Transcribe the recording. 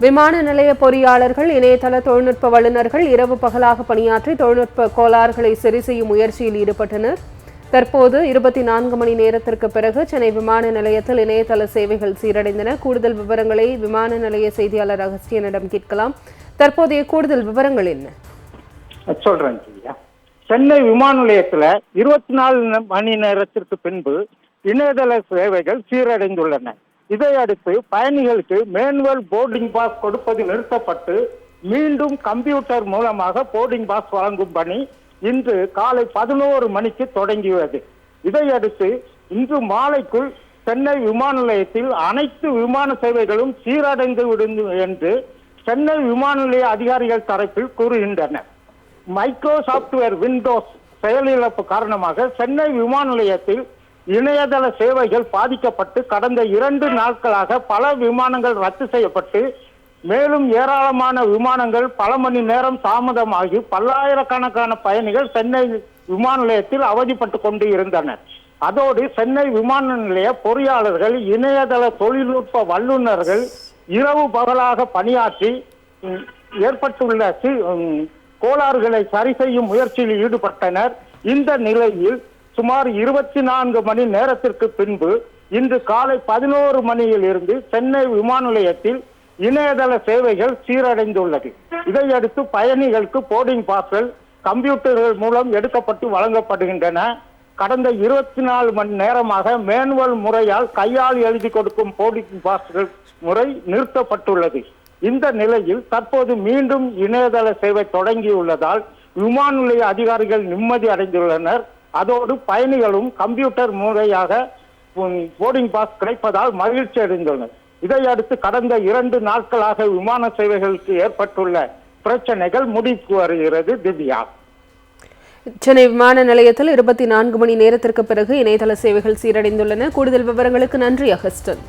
விமான நிலைய பொறியாளர்கள் இணையதள தொழில்நுட்ப வல்லுநர்கள் இரவு பகலாக பணியாற்றி தொழில்நுட்ப கோளாறுகளை சரி செய்யும் முயற்சியில் ஈடுபட்டனர். தற்போது இருபத்தி நான்கு மணி நேரத்திற்கு பிறகு சென்னை விமான நிலையத்தில் இணையதள சேவைகள் சீரடைந்தன. கூடுதல் விவரங்களை விமான நிலைய செய்தியாளர் அகஸ்டியனிடம் கேட்கலாம். தற்போதைய கூடுதல் விவரங்கள் என்ன? சொல்றேன் சென்னை விமான நிலையத்துல இருபத்தி நாலு மணி நேரத்திற்கு பின்பு இணையதள சேவைகள் சீரடைந்துள்ளன. இதையடுத்து பயணிகளுக்கு மேனுவல் போர்டிங் பாஸ் கொடுப்பது நிறுத்தப்பட்டு மீண்டும் கம்ப்யூட்டர் மூலமாக போர்டிங் பாஸ் வழங்கும் பணி இன்று காலை பதினோரு மணிக்கு தொடங்கியது. இதையடுத்து இன்று மாலைக்குள் சென்னை விமான நிலையத்தில் அனைத்து விமான சேவைகளும் சீரடைந்து விடும் என்று சென்னை விமான நிலைய அதிகாரிகள் தரப்பில் கூறுகின்றனர். மைக்ரோ சாப்ட்வேர் விண்டோஸ் செயலிழப்பு காரணமாக சென்னை விமான நிலையத்தில் இணையதள சேவைகள் பாதிக்கப்பட்டு கடந்த இரண்டு நாட்களாக பல விமானங்கள் ரத்து செய்யப்பட்டு மேலும் ஏராளமான விமானங்கள் பல மணி நேரம் தாமதமாகி பல்லாயிரக்கணக்கான பயணிகள் சென்னை விமான நிலையத்தில் அவதிப்பட்டு கொண்டு இருந்தனர். அதோடு சென்னை விமான நிலைய பொறியாளர்கள் இணையதள தொழில்நுட்ப வல்லுநர்கள் இரவு பகலாக பணியாற்றி ஏற்பட்டுள்ள கோளாறுகளை சரி செய்யும் முயற்சியில் ஈடுபட்டனர். இந்த நிலையில் சுமார் இருபத்தி நான்கு மணி நேரத்திற்கு பின்பு இன்று காலை பதினோரு மணியில் இருந்து சென்னை விமான நிலையத்தில் இணையதள சேவைகள் சீரடைந்துள்ளது. இதையடுத்து பயணிகளுக்கு போர்டிங் பாஸ்கள் கம்ப்யூட்டர்கள் மூலம் எடுக்கப்பட்டு வழங்கப்படுகின்றன. கடந்த இருபத்தி நாலு மணி நேரமாக மேனுவல் முறையால் கையால் எழுதி கொடுக்கும் போர்டிங் பாஸ்கள் முறை நிறுத்தப்பட்டுள்ளது. இந்த நிலையில் தற்போது மீண்டும் இணையதள சேவை தொடங்கியுள்ளதால் விமான நிலைய அதிகாரிகள் நிம்மதி அடைந்துள்ளனர். அதோடு பயணிகளும் கம்ப்யூட்டர் முறையாக போர்டிங் பாஸ் கிடைப்பதால் மகிழ்ச்சி அடைந்துள்ளனர் இதையடுத்து கடந்த இரண்டு நாட்களாக விமான சேவைகளுக்கு ஏற்பட்டுள்ள பிரச்சனைகள் முடிவுக்கு வருகிறது திவ்யா. சென்னை விமான நிலையத்தில் இருபத்தி நான்கு மணி நேரத்திற்கு பிறகு இணையதள சேவைகள் சீரடைந்துள்ளன. கூடுதல் விவரங்களுக்கு நன்றி அகஸ்டன்.